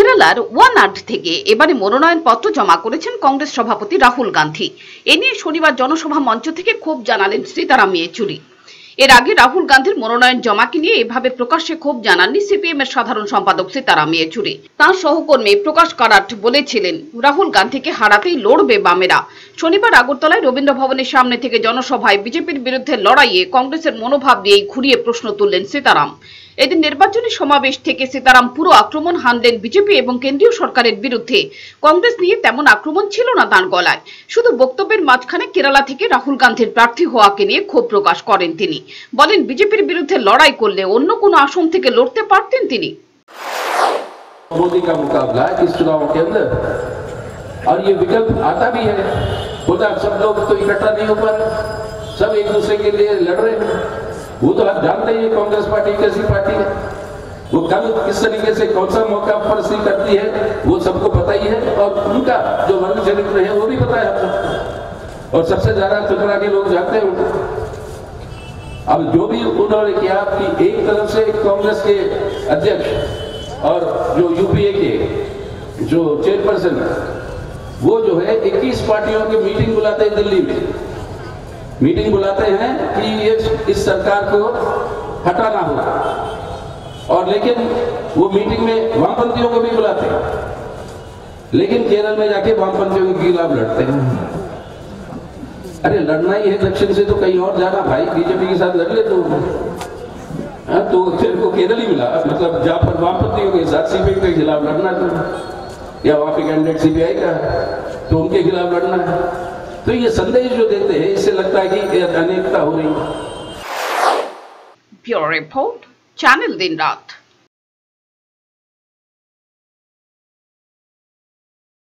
কেরালার ওয়ানাড থেকে এবারে মনোনয়নপত্র জমা করেছেন কংগ্রেস সভাপতি রাহুল গান্ধী। এ নিয়ে শনিবার জনসভা মঞ্চ থেকে ক্ষোভ জানালেন সীতারাম ইয়েচুরি। এর আগে রাহুল গান্ধীর মনোনয়ন জমাকে নিয়ে এভাবে প্রকাশ্যে ক্ষোভ জানাননি সিপিএম এর সাধারণ সম্পাদক সীতারাম ইয়েচুরি। তাঁর সহকর্মী প্রকাশ কারাট বলেছিলেন, রাহুল গান্ধীকে হারাতেই লড়বে বামেরা। শনিবার আগরতলায় রবীন্দ্র ভবনের সামনে থেকে জনসভায় বিজেপির বিরুদ্ধে লড়াইয়ে কংগ্রেসের মনোভাব নিয়েই ঘুরিয়ে প্রশ্ন তুললেন সীতারাম। এদিন নির্বাচনী সমাবেশ থেকে সীতারাম পুরো আক্রমণ হানলেন বিজেপি এবং কেন্দ্রীয় সরকারের বিরুদ্ধে কংগ্রেস নিয়ে তেমন আক্রমণ ছিল না তাঁর গলায় শুধু বক্তব্যের মাঝখানে কেরালা থেকে রাহুল গান্ধীর প্রার্থী হওয়াকে নিয়ে ক্ষোভ প্রকাশ করেন তিনি বলেন বিজেপির বিরুদ্ধে লড়াই করলে অন্য কোনো আসন থেকে লড়তে পারতেন তিনি मोदी का मुकाबला है इस चुनाव के अंदर और ये विकल्प आता भी है खुदा सब लोग तो इकट्ठा नहीं हो पा रहे सब एक दूसरे के लिए लड़ रहे हैं वो तो आप जानते ही कांग्रेस पार्टी कैसी पार्टी है वो कल किस तरीके से कौन सा मौका परस्ती करती है, वो सबको पता ही है, और उनका जो वर्ग चरित्र है, वो भी पता है आपको और सबसे ज़्यादा चुनाव के लोग जानते हैं अब जो भी उन्होंने किया कि एक तरफ़ से कांग्रेस के अध्यक्ष और जो यूपीए के जो चेयरपर्सन, वो जो है 21 पार्टियों की मीटिंग बुलाते हैं दिल्ली में। मीटिंग बुलाते हैं कि ये इस सरकार को हटाना होगा। और लेकिन वो मीटिंग में वामपंथियों को भी बुलाते हैं। लेकिन केरल में जाके वामपंथियों के खिलाफ लड़ते हैं। अरे लड़ना ही है दक्षिण से तो कहीं और जाना भाई बीजेपी के साथ लड़ ले तो हाँ, तो तेरे को केरल ही मिला। मतलब जहाँ पर वामपंथियों के साथ सीपीएम के खिलाफ लड़ना तो या वहाँ पे कैंडिडेट सीबीआई का तो उनके खिलाफ लड़ना है। तो ये संदेश जो देते हैं लगता है अनेकता हो रही है ब्यूरो रिपोर्ट चैनल दिन रात।